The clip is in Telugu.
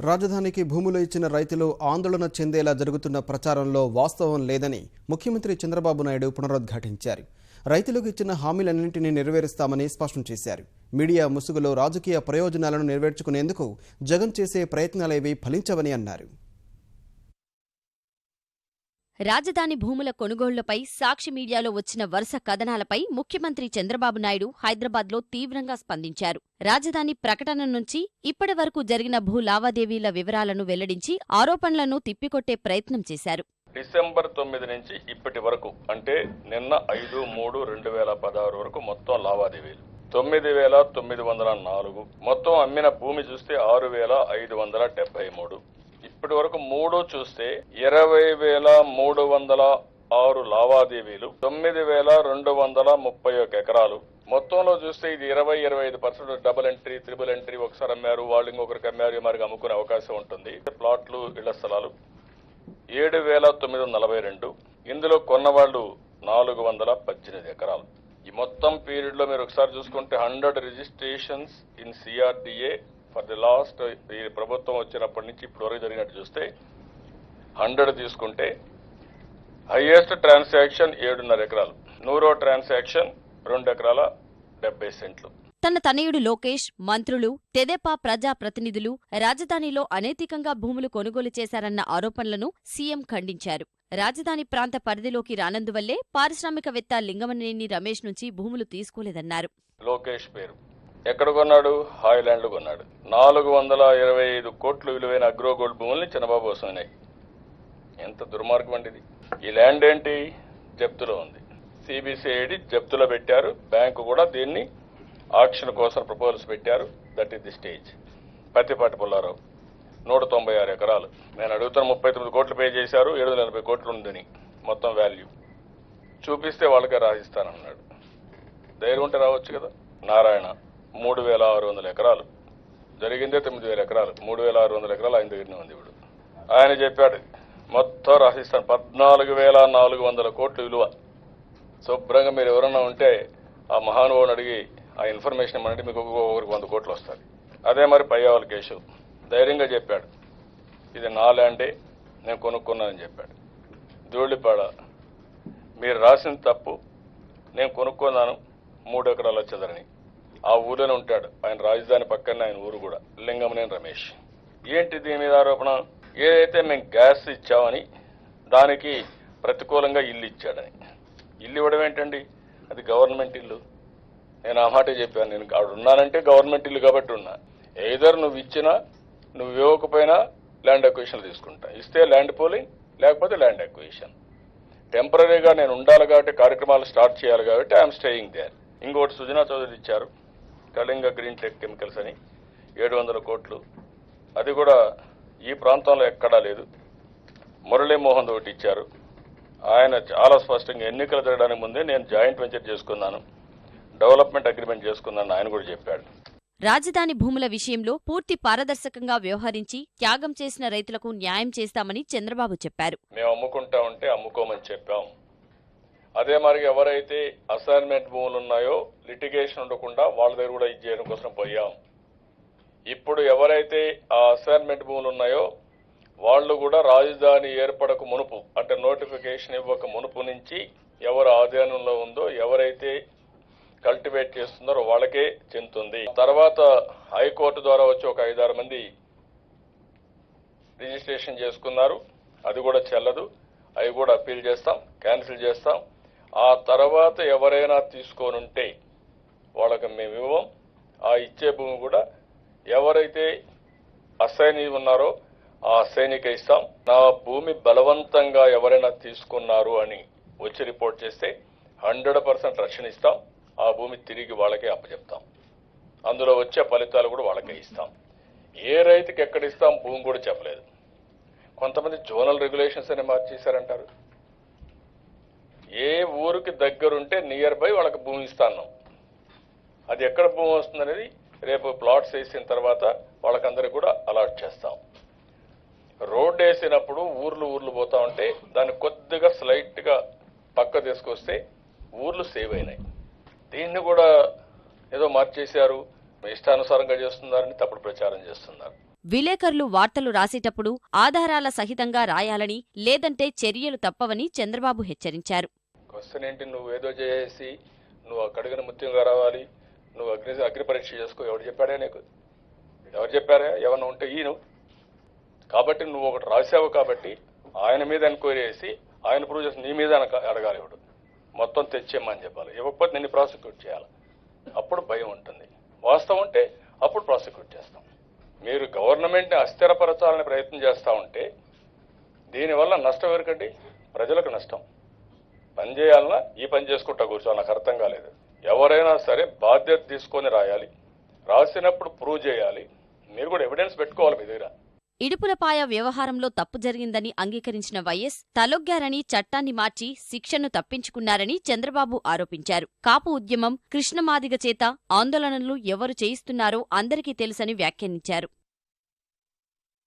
రాజధానికి భూములు ఇచ్చిన రైతులు ఆందోళన చెందేలా జరుగుతున్న ప్రచారంలో వాస్తవం లేదని ముఖ్యమంత్రి చంద్రబాబు నాయుడు పునరుద్ఘాటించారు. రైతులకు ఇచ్చిన హామీలన్నింటినీ నెరవేరుస్తామని స్పష్టం చేశారు. మీడియా ముసుగులో రాజకీయ ప్రయోజనాలను నెరవేర్చుకునేందుకు జగన్ చేసే ప్రయత్నాలేవీ ఫలించవని అన్నారు. రాజధాని భూముల కొనుగోళ్ళపై సాక్షి మీడియాలో వచ్చిన వరుస కథనాలపై ముఖ్యమంత్రి చంద్రబాబు నాయుడు హైదరాబాద్లో తీవ్రంగా స్పందించారు. రాజధాని ప్రకటన నుంచి ఇప్పటి వరకు జరిగిన భూ లావాదేవీల వివరాలను వెల్లడించి ఆరోపణలను తిప్పికొట్టే ప్రయత్నం చేశారు. డిసెంబర్ తొమ్మిది నుంచి ఇప్పటి వరకు అంటే నిన్న ఐదు మూడు రెండు వేల పదహారు వరకు మొత్తం లావాదేవీలు. తొమ్మిది వేల తొమ్మిది వందల నాలుగు. మొత్తం అమ్మిన భూమి చూస్తే ఆరు వేల ఐదు వందల డెబ్బై మూడు. ఇప్పటి వరకు మూడు చూస్తే ఇరవై వేల మూడు వందల ఆరు లావాదేవీలు తొమ్మిది వేల రెండు వందల ముప్పై ఒక ఎకరాలు. మొత్తంలో చూస్తే ఇది ఇరవై ఇరవై ఐదు percent double entry triple entry ఒకసారి అమ్మారు వాళ్ళు ఇంకొకరికి అమ్మారు మరికి అమ్ముకునే అవకాశం ఉంటుంది. ప్లాట్లు ఇళ్ళ స్థలాలు. ఏడు వేల తొమ్మిది వందల నలభై రెండు. ఇందులో కొన్నవాళ్ళు నాలుగు వందల పద్దెనిమిది ఎకరాలు. ఈ మొత్తం పీరియడ్లో మీరు ఒకసారి చూసుకుంటే hundred registrations in CRDA for the last ఈ ప్రభుత్వం వచ్చినప్పటి నుంచి ఇప్పుడు వరకు జరిగినట్టు చూస్తే హండ్రెడ్ తీసుకుంటే హైయెస్ట్ ట్రాన్సాక్షన్ ఏడున్నర ఎకరాలు. నూరో ట్రాన్సాక్షన్ రెండు ఎకరాల డెబ్బై సెంట్లు. తన తనయుడు లోకేష్ మంత్రులు తెదేపా ప్రజా ప్రతినిధులు రాజధానిలో అనైతికంగా భూములు కొనుగోలు చేశారన్న ఆరోపణలను సీఎం ఖండించారు. రాజధాని ప్రాంత పరిధిలోకి రానందువల్లే పారిశ్రామికవేత్త లింగమనేని రమేష్ నుంచి భూములు తీసుకోలేదన్నారు. లోకేష్ పేరు. ఎక్కడ కొన్నాడు? హాయ్లాండ్ కొన్నాడు. నాలుగు వందల ఇరవై ఐదు కోట్లు విలువైన అగ్రో గోల్డ్ భూముల్ని చిన్నబాబు వస్తున్నాయి. ఎంత దుర్మార్గం అండి ఇది. ఈ ల్యాండ్ ఏంటి? జప్తులో ఉంది. సిబిసిఐడి జప్తులో పెట్టారు. బ్యాంకు కూడా దీన్ని ఆక్షన్ కోసం ప్రపోజల్స్ పెట్టారు. That is the stage. Pattipati Pullarao నూట తొంభై ఆరు ఎకరాలు. నేను అడుగుతున్న ముప్పై తొమ్మిది కోట్లు పే చేశారు. ఏడు వందల ఎనభై కోట్లు ఉందని. మొత్తం వాల్యూ. చూపిస్తే వాళ్ళకే రాసిస్తానన్నాడు ధైర్యం ఉంటే రావచ్చు కదా. నారాయణ మూడు వేల ఆరు వందల ఎకరాలు. జరిగిందే తొమ్మిది వేల ఎకరాలు. మూడు వేల ఆరు వందల ఎకరాలు ఆయన దగ్గరనే ఉంది ఇప్పుడు. ఆయన చెప్పాడు మొత్తం రాసిస్తాను పద్నాలుగు వేల నాలుగు వందల కోట్లు విలువ. శుభ్రంగా మీరు ఎవరన్నా ఉంటే ఆ మహానుభావుని అడిగి ఆ ఇన్ఫర్మేషన్ ఇవ్వమంటే మీకు ఒక్కొక్కరికి వంద కోట్లు వస్తుంది. అదే మరి పయ్యావల కేశవ్. ధైర్యంగా చెప్పాడు ఇది నా ల్యాండే నేను కొనుక్కున్నానని చెప్పాడు. ధూళిపాడ మీరు రాసిన తప్పు నేను కొనుక్కున్నాను మూడు ఎకరాలు వచ్చేదని ఆ ఊర్లోనే ఉంటాడు. ఆయన రాజధాని పక్కన ఆయన ఊరు కూడా. లింగమనేని రమేష్. ఏంటి దీని మీద ఆరోపణ? ఏదైతే మేము గ్యాస్ ఇచ్చామని దానికి ప్రతికూలంగా ఇల్లు ఇచ్చాడని. ఇల్లు ఇవ్వడం ఏంటండి? అది గవర్నమెంట్ ఇల్లు. నేను ఆ మాట చెప్పాను. నేను ఆవిడ ఉన్నానంటే గవర్నమెంట్ ఇల్లు కాబట్టి ఉన్నా. ఏదర్ నువ్వు ఇచ్చినా నువ్వు ఇవ్వకపోయినా ల్యాండ్ అక్విజిషన్ తీసుకుంటా. ఇస్తే ల్యాండ్ పోలింగ్ లేకపోతే ల్యాండ్ అక్విజిషన్. టెంపరీగా నేను ఉండాలి కాబట్టి కార్యక్రమాలు స్టార్ట్ చేయాలి కాబట్టి ఐఎమ్ స్టేయింగ్ దేర్ ఇంకోటి సుజనా చౌదరి ఇచ్చారు. కళింగ గ్రీన్ టెక్ కెమికల్స్ అని ఏడు వందల కోట్లు. అది కూడా ఈ ప్రాంతంలో ఎక్కడా లేదు. మురళీమోహన్ ఒకటి ఇచ్చారు. ఆయన చాలా స్పష్టంగా ఎన్నికలు జరగడానికి ముందే నేను జాయింట్ వెంచర్ చేసుకున్నాను. డెవలప్మెంట్ అగ్రిమెంట్ చేసుకున్నాను ఆయన కూడా చెప్పాడు. రాజధాని భూముల విషయంలో పూర్తి పారదర్శకంగా వ్యవహరించి త్యాగం చేసిన రైతులకు న్యాయం చేస్తామని చంద్రబాబు చెప్పారు. మేము అమ్ముకుంటా ఉంటే అమ్ముకోమని చెప్పాం. అదే మరి ఎవరైతే అసైన్మెంట్ భూములు ఉన్నాయో లిటిగేషన్ ఉండకుండా వాళ్ళ దగ్గర కూడా ఇది చేయడం కోసం పోయాం. ఇప్పుడు ఎవరైతే ఆ అసైన్మెంట్ భూములు ఉన్నాయో వాళ్ళు కూడా రాజధాని ఏర్పడక మునుపు అంటే నోటిఫికేషన్ ఇవ్వక మునుపు నుంచి ఎవరు ఆధీనంలో ఉందో ఎవరైతే కల్టివేట్ చేస్తున్నారో వాళ్ళకే చెందుతుంది. తర్వాత హైకోర్టు ద్వారా వచ్చి ఒక ఐదారు మంది రిజిస్ట్రేషన్ చేసుకున్నారు. అది కూడా చెల్లదు. అవి కూడా అప్పీల్ చేస్తాం క్యాన్సిల్ చేస్తాం. ఆ తర్వాత ఎవరైనా తీసుకోనుంటే వాళ్ళకి మేము ఇవ్వం. ఆ ఇచ్చే భూమి కూడా ఎవరైతే అసైని ఉన్నారో ఆ అసైనిక ఇస్తాం. నా భూమి బలవంతంగా ఎవరైనా తీసుకున్నారు అని వచ్చి రిపోర్ట్ చేస్తే హండ్రెడ్ పర్సెంట్ రక్షణ ఇస్తాం. ఆ భూమి తిరిగి వాళ్ళకే అప్పచెప్తాం. అందులో వచ్చే ఫలితాలు కూడా వాళ్ళకే ఇస్తాం. ఏ రైతుకి ఎక్కడ ఇస్తాం భూమి కూడా చెప్పలేదు. కొంతమంది జోనల్ రెగ్యులేషన్స్ అని మార్చేశారంటారు. ఏ ఊరికి దగ్గరుంటే నియర్ బై వాళ్ళకి భూమి ఇస్తాను. అది ఎక్కడ భూమి వస్తుందనేది రేపు ప్లాట్స్ వేసిన తర్వాత వాళ్ళకందరికీ కూడా అలాట్ చేస్తాం. రోడ్ వేసినప్పుడు ఊర్లు ఊర్లు పోతా ఉంటే దాన్ని కొద్దిగా స్లైట్గా పక్క తీసుకొస్తే ఊర్లు సేవ్ అయినాయి. దీన్ని కూడా ఏదో మార్చేశారు మీ ఇష్టానుసారంగా చేస్తున్నారని తప్పుడు ప్రచారం చేస్తున్నారు. విలేకరులు వార్తలు రాసేటప్పుడు ఆధారాల సహితంగా రాయాలని లేదంటే చర్యలు తప్పవని చంద్రబాబు హెచ్చరించారు. క్వశ్చన్ ఏంటి నువ్వు ఏదో చేసి నువ్వు అక్కడికి ముత్యంగా రావాలి. నువ్వు అగ్ని అగ్ని పరీక్ష చేసుకో. ఎవరు చెప్పాడే నీకు? ఎవరు చెప్పారా? ఏమన్నా ఉంటే ఈ కాబట్టి నువ్వు ఒకటి రాసావు కాబట్టి ఆయన మీద ఎంక్వైరీ చేసి ఆయన ప్రూవ్ చేసి నీ మీద అడగాలి ఇప్పుడు మొత్తం తెచ్చేయమని చెప్పాలి. ఇవ్వకపోతే నిన్ను ప్రాసిక్యూట్ చేయాలి. అప్పుడు భయం ఉంటుంది. వాస్తవం ఉంటే అప్పుడు ప్రాసిక్యూట్ చేస్తాం. మీరు గవర్నమెంట్ని అస్థిరపరచాలని ప్రయత్నం చేస్తూ ఉంటే దీనివల్ల నష్టం ఎవరికండి? ప్రజలకు నష్టం. పని చేయాలన్నా ఈ పని చేసుకుంటా కూర్చో నాకు అర్థం కాలేదు. ఎవరైనా సరే బాధ్యత తీసుకొని రాయాలి. రాసినప్పుడు ప్రూవ్ చేయాలి. మీరు కూడా ఎవిడెన్స్ పెట్టుకోవాలి మీ దగ్గర. ఇడుపులపాయ వ్యవహారంలో తప్పు జరిగిందని అంగీకరించిన వైఎస్ తలొగ్గారని చట్టాన్ని మార్చి శిక్షను తప్పించుకున్నారని చంద్రబాబు ఆరోపించారు. కాపు ఉద్యమం కృష్ణమాదిగ చేత ఆందోళనలు ఎవరు చేయిస్తున్నారో అందరికీ తెలుసని వ్యాఖ్యానించారు.